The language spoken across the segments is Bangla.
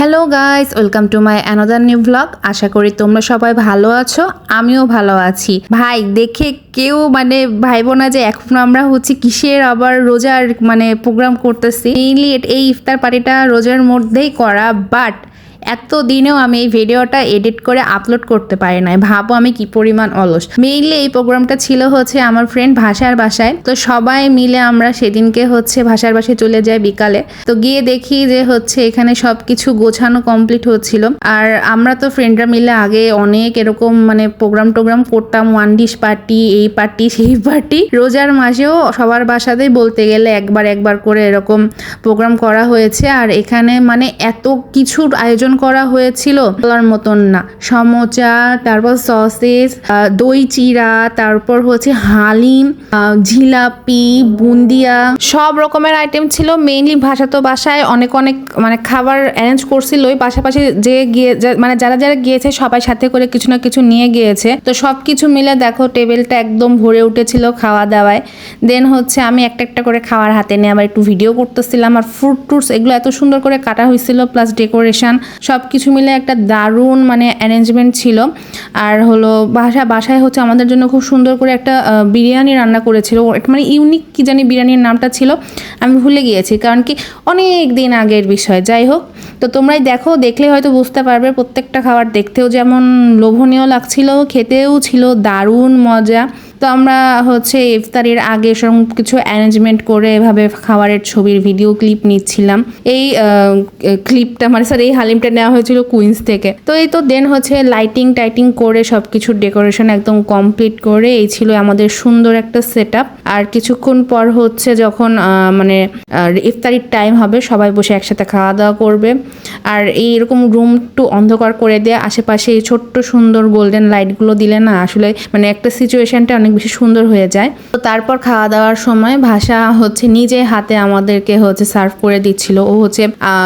Hello guys welcome to my another new blog আশা করি তোমরা সবাই ভালো আছো, আমিও ভালো আছি। ভাই, দেখে কেউ মানে ভাইবো না যে এখন আমরা হচ্ছে কিসের আবার রোজার মানে প্রোগ্রাম করতেছি। মেইনলি এই ইফতার পার্টিটা রোজার মধ্যেই করা বাট এত দিনেও আমি এই ভিডিওটা এডিট করে আপলোড করতে পারি নাই। ভাবো আমি কি পরিমাণ অলস। মেইনলি এই প্রোগ্রামটা ছিল হচ্ছে আমার ফ্রেন্ড ভাষার বাসায়। তো সবাই মিলে আমরা সেদিনকে হচ্ছে ভাষার বাসায় চলে যাই বিকালে। তো গিয়ে দেখি যে হচ্ছে এখানে সব কিছু গোছানো কমপ্লিট হচ্ছিল। আর আমরা তো ফ্রেন্ডরা মিলে আগে অনেক এরকম মানে প্রোগ্রাম টোগ্রাম করতাম। ওয়ান ডিশ পার্টি এই পার্টি সেই পার্টি রোজার মাসেও সবার বাসাতেই বলতে গেলে একবার একবার করে এরকম প্রোগ্রাম করা হয়েছে। আর এখানে মানে এত কিছুর আয়োজন করা হয়েছিল। বলার মতন না। সমোচা, তারপর সসেস দই চিরা, তারপর হচ্ছে হালিম জিলাপি, বুন্দিয়া। সব রকমের আইটেম ছিল। মেইনলি ভাষা তো বাসায় অনেক অনেক মানে খাবার অ্যারেঞ্জ করছিল ওই পাশাপাশি যে গিয়ে মানে যারা যারা গিয়েছে সবাই সাথে করে কিছু না কিছু নিয়ে গিয়েছে। তো সব কিছু মিলে দেখো টেবিলটা একদম ভরে উঠেছিল খাওয়া দাওয়ায়। দেন হচ্ছে আমি একটা একটা করে খাওয়ার হাতে নিয়ে আবার একটু ভিডিও করতেছিলাম। আর ফ্রুট টুটস এগুলো এত সুন্দর করে কাটা হয়েছিল প্লাস ডেকোরেশন সব কিছু মিলে একটা দারুণ মানে অ্যারেঞ্জমেন্ট ছিল। আর হলো বাসা, বাসায় হচ্ছে আমাদের জন্য খুব সুন্দর করে একটা বিরিয়ানি রান্না করেছিল। মানে ইউনিক কি জানি বিরিয়ানির নামটা ছিল, আমি ভুলে গিয়েছি। কারণ কি অনেক দিন আগের বিষয়। যাই হোক, তো তোমরাই দেখো, দেখলে হয়তো বুঝতে পারবে, প্রত্যেকটা খাবার দেখতেও যেমন লোভনীয় লাগছিল, খেতেও ছিল দারুণ মজা। তো আমরা হচ্ছে ইফতারির আগে সব কিছু অ্যারেঞ্জমেন্ট করে এভাবে খাবারের ছবির ভিডিও ক্লিপ নিচ্ছিলাম। এই ক্লিপটা মানে স্যার এই হালিমটা নেওয়া হয়েছিল কুইন্স থেকে। তো এই তো দেন হচ্ছে লাইটিং টাইটিং করে সব কিছুর ডেকোরেশন একদম কমপ্লিট করে এই ছিল আমাদের সুন্দর একটা সেট আর কিছুক্ষণ পর হচ্ছে যখন মানে ইফতারির টাইম হবে, সবাই বসে একসাথে খাওয়া দাওয়া করবে। আর এই এরকম রুম একটু অন্ধকার করে দেয়, আশেপাশে এই ছোট্ট সুন্দর গোল্ডেন লাইটগুলো দিলে না আসলে মানে একটা সিচুয়েশনটা অনেক বেশি সুন্দর হয়ে যায়। তো তারপর খাওয়া দাওয়ার সময় ভাষা হচ্ছে নিজে হাতে আমাদেরকে হচ্ছে সার্ভ করে দিচ্ছিল। ও হচ্ছে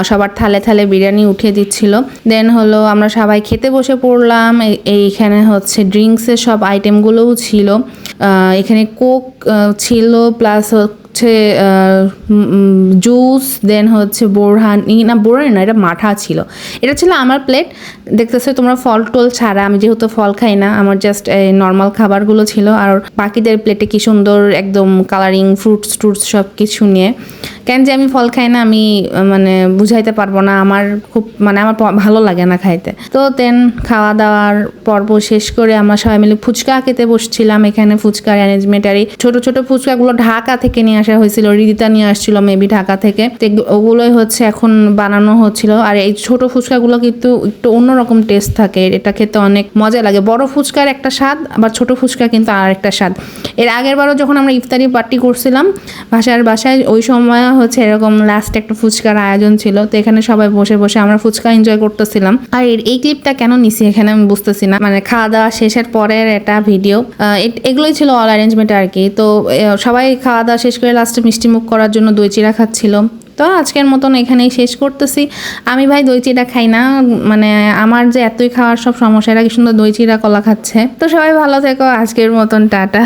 সবার থালে থালে বিরিয়ানি উঠিয়ে দিচ্ছিল। দেন হলো আমরা সবাই খেতে বসে পড়লাম। এইখানে হচ্ছে ড্রিঙ্কসের সব আইটেমগুলোও ছিল। এখানে কোক ছিল প্লাস হচ্ছে জুস দেন হচ্ছে বোরহানি না বোরহানি না, এটা মাঠা ছিল। এটা ছিল আমার প্লেট দেখতেছো তোমরা ফল টল ছাড়া, আমি যেহেতু ফল খাই না, আমার জাস্ট নর্মাল খাবারগুলো ছিল। আর বাকিদের প্লেটে কি সুন্দর একদম কালারিং ফ্রুটস ট্রুটস সব কিছু নিয়ে। কেন যে আমি ফল খাই না, আমি মানে বুঝাইতে পারব না। আমার খুব মানে আমার ভালো লাগে না খাইতে। তো দেন খাওয়া দাওয়ার পর্ব শেষ করে আমরা সবাই মিলে ফুচকা খেতে বসছিলাম এখানে ফুচকার অ্যারেঞ্জমেন্ট আর এই ছোট ছোট ফুচকাগুলো ঢাকা থেকে নিয়ে আসা হয়েছিল, রিদিতা নিয়ে আসছিল মেবি ঢাকা থেকে। ওগুলোই হচ্ছে এখন বানানো হচ্ছিল। আর এই ছোট ফুচকাগুলো কিন্তু একটু অন্যরকম টেস্ট থাকে। এটা খেতে অনেক মজা লাগে। বড় ফুচকার একটা স্বাদ, আবার ছোট ফুচকা কিন্তু আর একটা স্বাদ। এর আগের বারও যখন আমরা ইফতারি পার্টি করছিলাম, বাসার বাসায় ওই সময় হচ্ছে এরকম লাস্ট একটা ফুচকার আয়োজন ছিল। তো এখানে সবাই বসে বসে আমরা ফুচকা এনজয় করতেছিলাম। আর এই ক্লিপটা কেন নিছি এখানে আমি বুঝতেছি না। মানে খাওয়া দাওয়া শেষের পরের এটা ভিডিও এগুলোই ছিল অল অ্যারেঞ্জমেন্ট আর কি। তো সবাই খাওয়া দাওয়া শেষ করে লাস্টে মিষ্টি মুখ করার জন্য দই চিরা খাচ্ছিল তো আজকের মতন এখানেই শেষ করতেছি। আমি ভাই দই চিরা খাই না মানে আমার যে এতই খাওয়ার সব সমস্যা, এরা কি সুন্দর দই চিরা কলা খাচ্ছে। তো সবাই ভালো থেকো, আজকের মতন, টাটা।